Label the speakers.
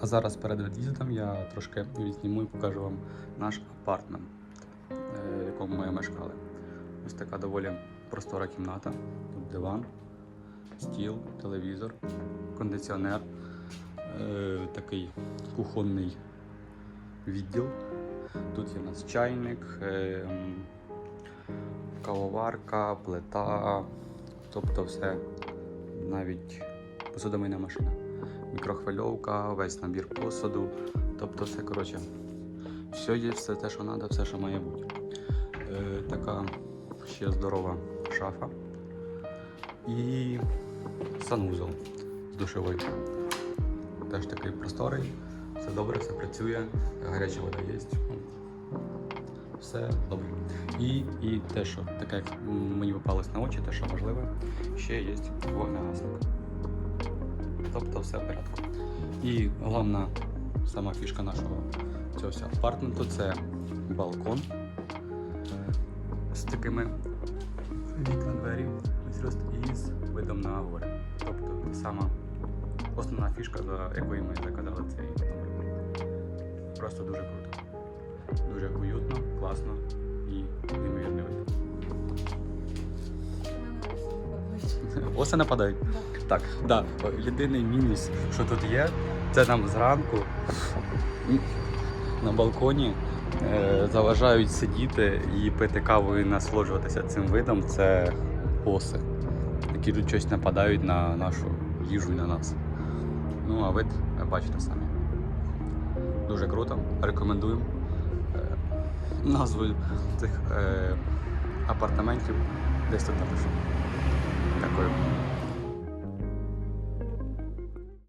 Speaker 1: А зараз перед від'їздом я трошки відзніму і покажу вам наш апартмент, е, в якому ми мешкали. Ось така доволі простора кімната. Тут диван, стіл, телевізор, кондиціонер, е, такий кухонний відділ. Тут є у нас чайник, е, кавоварка, плита, тобто все, навіть посудомийна машина, мікрохвильовка, весь набір посуду, тобто все, коротше, все є, все те, що треба, все, що має бути. Е, така ще здорова шафа і санузел з душовою. Теж такий просторий, все добре, все працює, гаряча вода є. Все добре. І, і те, що таке, як мені попалось на очі, те, що важливе, ще є вогнегасник. Тобто все в порядку. І головна сама фішка нашого цього апартменту це балкон з такими вікна двері і з видом на гори. Тобто сама основна фішка, за якою ми заказали цей номер. Просто дуже круто. Дуже уютно, класно і Оси нападають. Так, да. Єдиний мінус, що тут є, це нам зранку на балконі е, заважають сидіти і пити каву і насолоджуватися цим видом. Це оси, які тут щось нападають на нашу їжу і на нас. Ну, а вид ви бачите самі. Дуже круто. Рекомендуємо. Е, Назву цих е, апартаментів десь тут напишу.